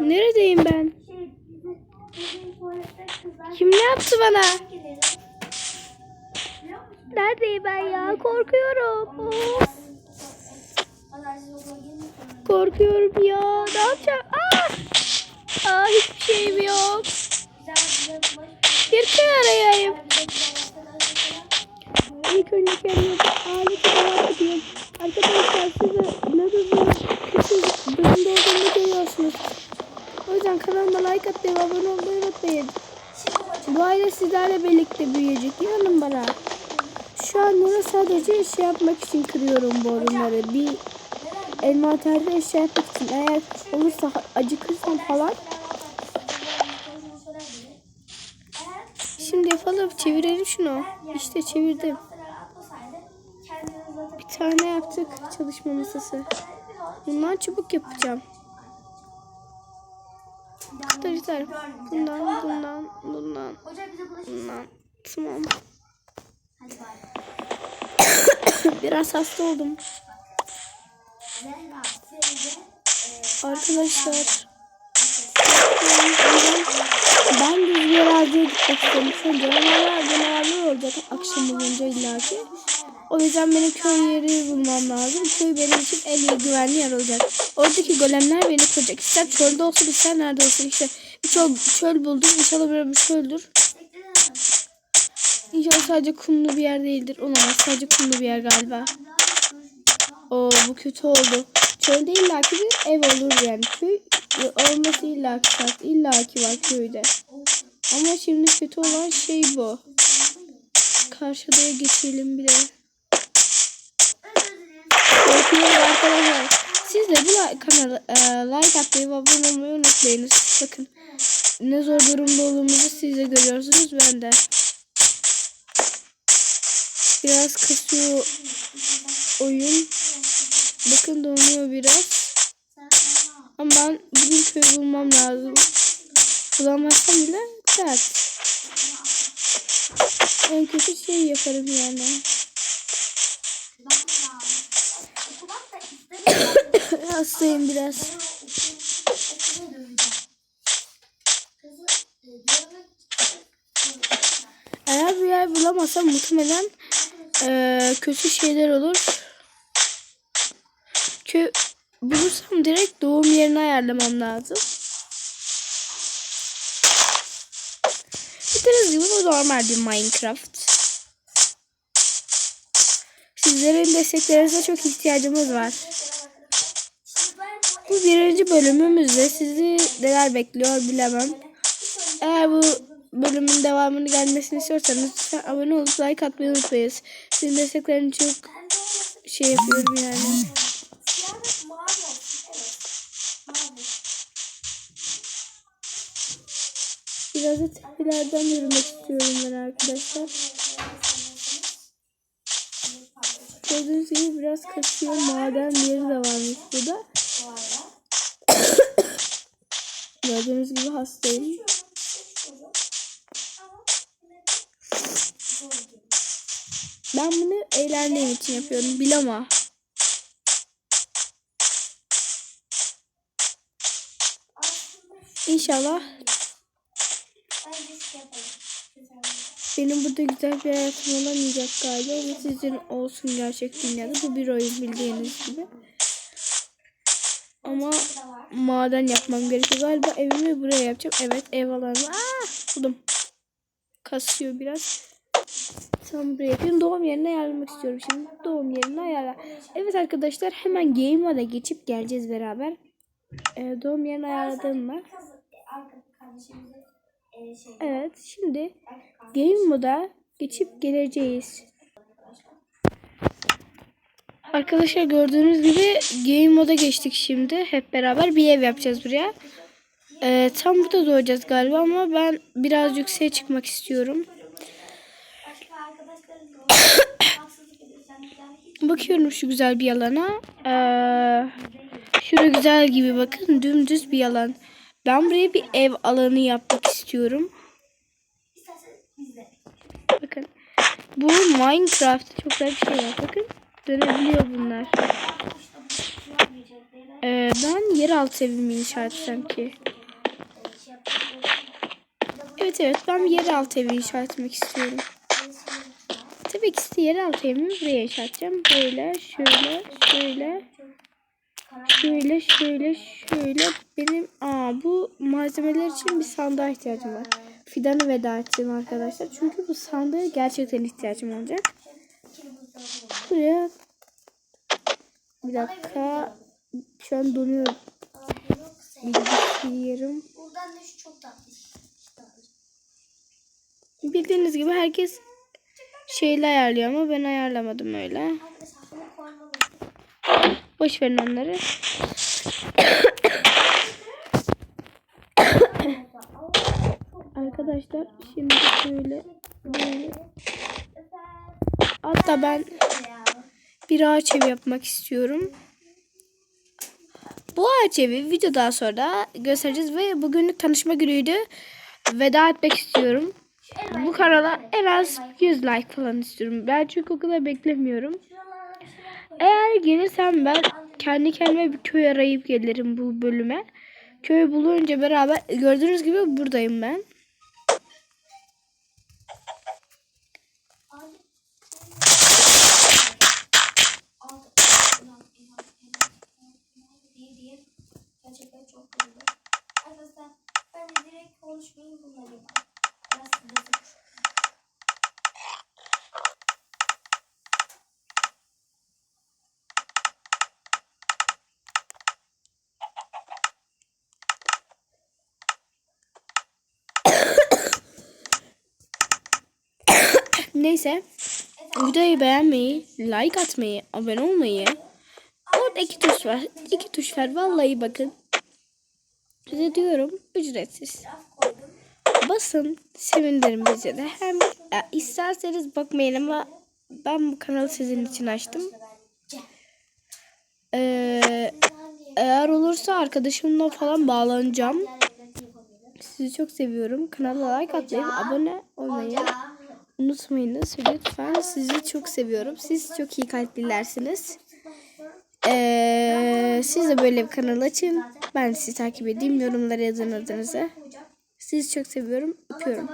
Neredeyim ben? Şey, Kim ne yaptı bana? Neredeyim ben ya? Korkuyorum. Of, siz korkuyorum ya. Ne yapacağım? Aa! Aa, hiçbir şeyim yok. Şey arayayım. İlk önce kendime bir aleti merak ediyorum. Arkadaşlar size ne hızlı kötü durumda olduğumu görüyorsunuz. O yüzden kanalıma like atmayı ve abone olmayı unutmayın. Bu aile sizlerle birlikte büyüyecek. İnanın bana. Şu an bunu sadece şey yapmak için kırıyorum bu oyunları. Bir envanterde eşya yapmak için. Eğer olursa acıkırsam falan. Şimdi yapalım. Çevirelim şunu. İşte çevirdim. Bir tane yaptık çalışma masası. Bundan çubuk yapacağım. Arkadaşlar bundan bundan bundan bundan tamam. Biraz hasta oldum. E, Arkadaşlar ben de bir araziye gitmek istiyorum. Canavarlar canavarlar olacak akşam olunca illaki. O yüzden benim köy yeri bulmam lazım. Köy benim için en iyi güvenli yer olacak. Oradaki golemler beni koruyacak. İster çölde olsun ister nerede olsun işte. Bir çöl, çöl buldum. İnşallah böyle bir çöldür. İnşallah sadece kumlu bir yer değildir. Olamaz sadece kumlu bir yer galiba. Oo bu kötü oldu. Çölde illaki bir ev olur yani. Köy olması illaki şart. İllaki var köyde. Ama şimdi kötü olan şey bu. Karşıdaya geçelim bir de. Arkadaşlar. Siz de bu kanala e, like atmayı ve abone olmayı unutmayınız. Bakın ne zor durumda olduğumuzu siz de görüyorsunuz ben de. Biraz kasıyor oyun. Bakın donuyor biraz. Ama ben bugün köy bulmam lazım. Bulamazsam bile dert. En kötü şey yaparım yani. Hastayım biraz. Eğer bir yer bulamazsam muhtemelen eee, kötü şeyler olur. Kö bulursam direkt doğum yerini ayarlamam lazım. Bildiğiniz gibi bu normal bir Minecraft. Sizlerin desteklerinize çok ihtiyacımız var. Bu birinci bölümümüzde sizi neler bekliyor bilemem. Eğer bu bölümün devamını gelmesini istiyorsanız lütfen abone olup like atmayı unutmayın. Sizin destekleriniz çok şey yapıyorum yani. Biraz da tepelerden yürümek istiyorum ben arkadaşlar. Gördüğünüz gibi biraz kasıyor. Maden yeri de varmış burada. Gördüğünüz gibi hastayım. Ben bunu eğlendiğim için yapıyorum. Bilama. İnşallah benim burada güzel bir hayatım olamayacak galiba ama sizin olsun gerçek dünyada. Bu bir oyun bildiğiniz gibi. Ama maden yapmam gerekiyor. Galiba evimi buraya yapacağım. Evet ev alanı. Aa, buldum. Kasıyor biraz. Tam buraya yapıyorum. Doğum yerine ayarlamak istiyorum şimdi. Doğum yerine ayarla. Evet arkadaşlar hemen Game Mode'a geçip geleceğiz beraber. Ee, doğum yerini ayarladım mı? Evet şimdi Game Mode'a geçip geleceğiz. Arkadaşlar gördüğünüz gibi Game Mode'a geçtik şimdi. Hep beraber bir ev yapacağız buraya. Ee, tam burada doğacağız galiba ama ben biraz yükseğe çıkmak istiyorum. Bakıyorum şu güzel bir alana. Ee, şurada güzel gibi bakın dümdüz bir alan. Ben buraya bir ev alanı yapmak istiyorum. Bakın. Bu Minecraft çok güzel bir şey var. Bakın dönebiliyor bunlar. Ee, ben yeraltı evimi inşa etsem ki. Evet evet ben yeraltı evi inşa etmek istiyorum. Tabii ki işte yeraltı evimi buraya inşa edeceğim. Böyle şöyle şöyle şöyle şöyle şöyle benim aa bu malzemeler için bir sandığa ihtiyacım var. Fidanı veda edeceğim arkadaşlar. Çünkü bu sandığa gerçekten ihtiyacım olacak. Buraya bir dakika şu an donuyorum. Bilgisayarım. Buradan da şu çok tatlı. Bildiğiniz gibi herkes şeyle ayarlıyor ama ben ayarlamadım öyle. Boş verin onları. Arkadaşlar şimdi şöyle böyle. Hatta ben bir ağaç evi yapmak istiyorum. Bu ağaç evi videodan sonra göstereceğiz ve bugünlük tanışma günüydü. Veda etmek istiyorum. Bu kanala en az 100 like falan istiyorum. Ben çünkü o kadar beklemiyorum. Eğer gelirsem ben kendi kendime bir köy arayıp gelirim bu bölüme. Köy bulunca beraber gördüğünüz gibi buradayım ben. Gerçekten çok güzel. Arkadaşlar ben de direkt konuşmayı bunları yapayım. Biraz sıkıntı. Neyse. Videoyu beğenmeyi, like atmayı, abone olmayı. Orada iki tuş var. İki tuş var. Vallahi bakın. Size diyorum ücretsiz. Basın sevinirim bize de. Hem e, isterseniz bakmayın ama ben bu kanalı sizin için açtım. Ee, eğer olursa arkadaşımla falan bağlanacağım. Sizi çok seviyorum. Kanala like atmayı, abone olmayı unutmayınız lütfen. Sizi çok seviyorum. Siz çok iyi kalplilersiniz. Ee, siz de böyle bir kanal açın. Ben sizi takip edeyim. Yorumlara yazın adınızı. Sizi çok seviyorum. Öpüyorum.